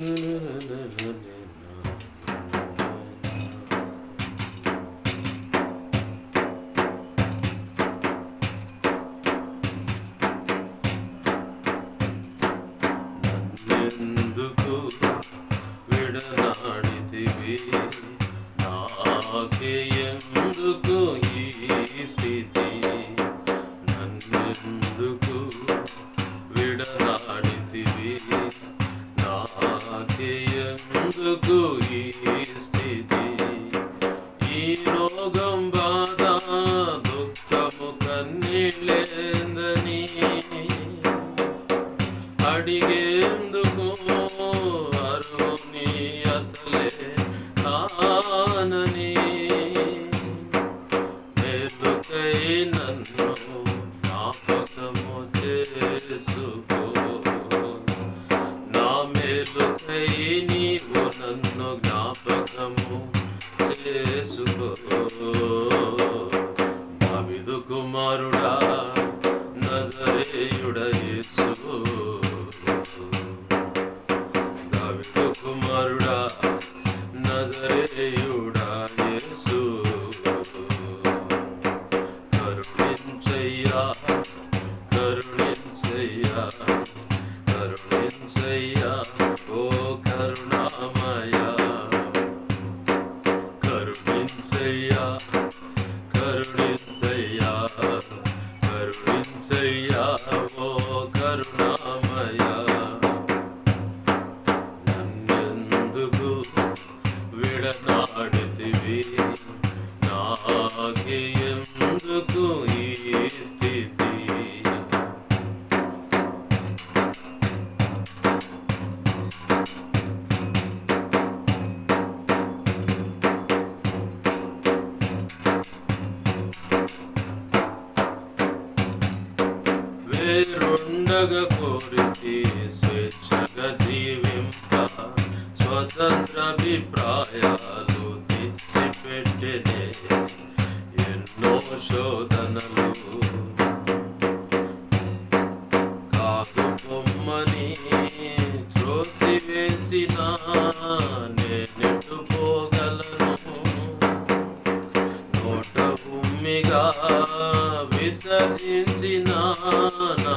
嗯。嗯嗯 அடியே come. స్వేచ్ఛగా కోరితే స్వేచ్ఛగా జీవింప. స్వతంత్రాభిప్రాయాలు తెచ్చిపెట్టెదే ఎన్నో శోధనలు. కాదు బొమ్మని త్రోసి వేసిన నేనెటు పోగలను నోట భూమిగా విసర్జించిన నా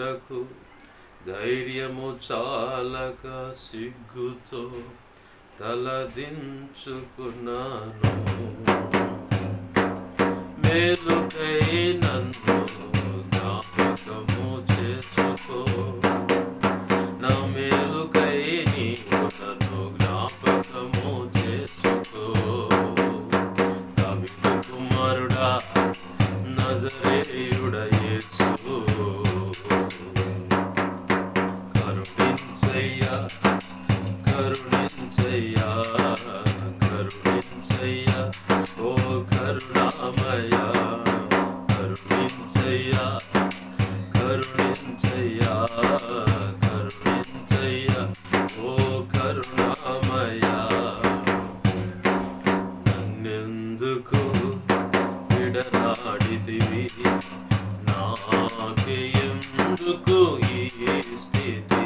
చేయుటకు ధైర్యము చాలక సిగ్గుతో తలదించుకున్నాను. మేలుకైనందు నాడితివి నాకెందుకు ఈ స్థితి?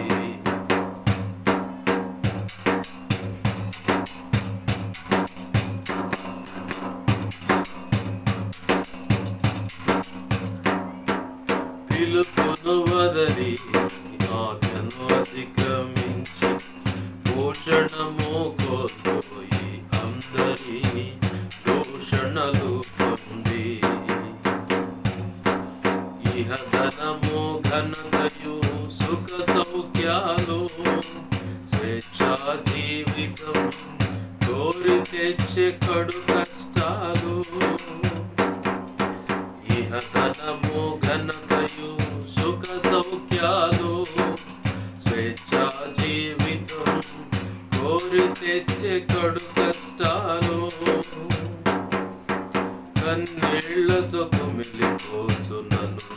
పిలుపును వదలి ఆకను అధిక చేర్చే కడు కష్టాలు. ఇహతనము ఘనతయు సుఖ సౌఖ్యాలు. స్వేచ్ఛా జీవితం కోరి తెచ్చే కడు కష్టాలు. కన్నీళ్ళతో కుమిలిపోతున్నను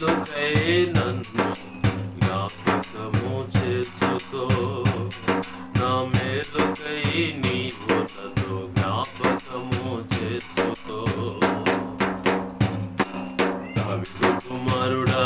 మేలుకై నన్ను జ్ఞాపకము చేసుకో నా మేలుకై నీ ఉన్నతో జ్ఞాపకము చేసుకో కుమారుడా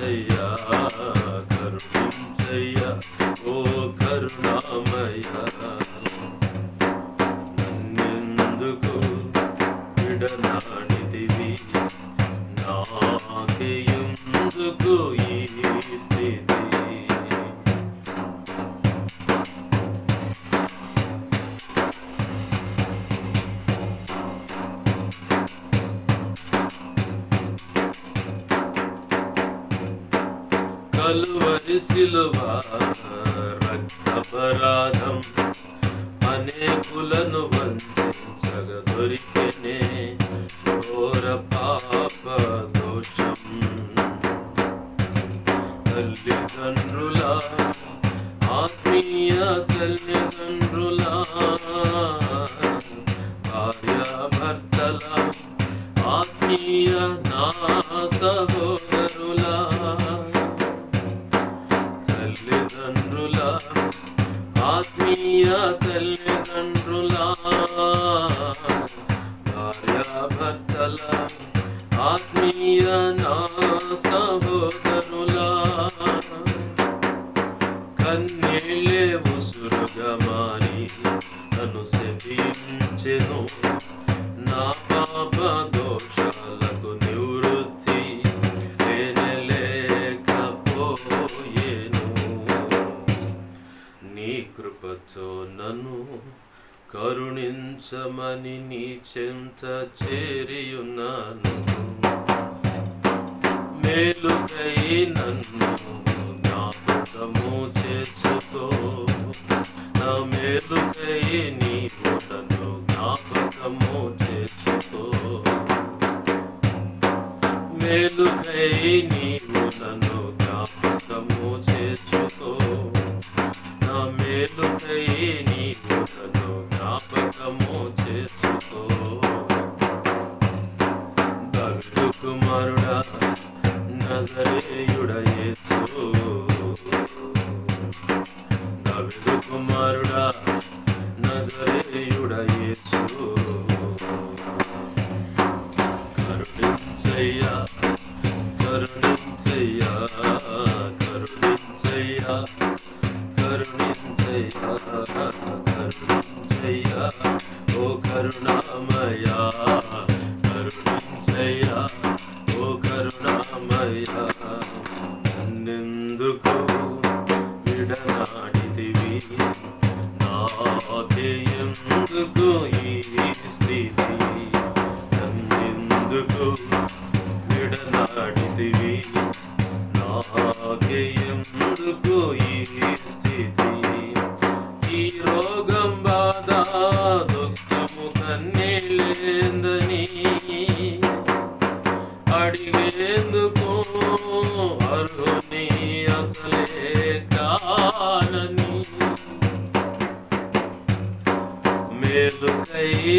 కరుణించయ్యా సిలువ రక్తపరాధం. అనేకులను ఆత్మీయ తల్లిదండ్రుల భార్యాభర్తల ఆత్మీయ నా సహోదరుల కన్నీళ్ళే ఉసురుగా మారి నన్ను శపించెను. కరుణించమని నీ చెంత చేరియున్నాను. మేలుకై నన్ను జ్ఞాపకము చేసుకో నా మేలుకై నీ నన్ను జ్ఞాపకము చేసుకో మేలుకై నీవు నన్ను జ్ఞాపకము చేసుకో నా మేలుకై నీవు నజరేయుడ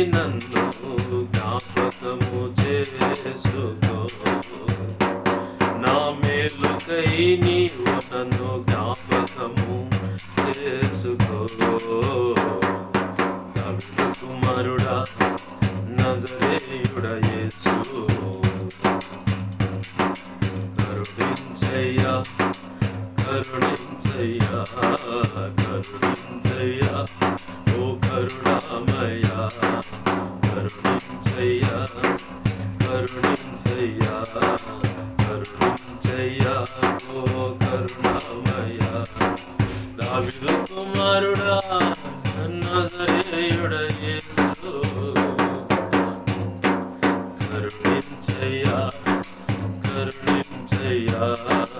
నన్ను జ్ఞాపకము చేసుకో నా మేలుకై నీవు నన్ను జ్ఞాపకము చేసుకో కుమారుడా నజరేయుడ యేసు కరుణించయ్యా కరుణించయ్యా దావిదు కుమారుడా నజరేయుడ యేసు కరుణించయ్యా కరుణించయ్యా కరుణించయ్యా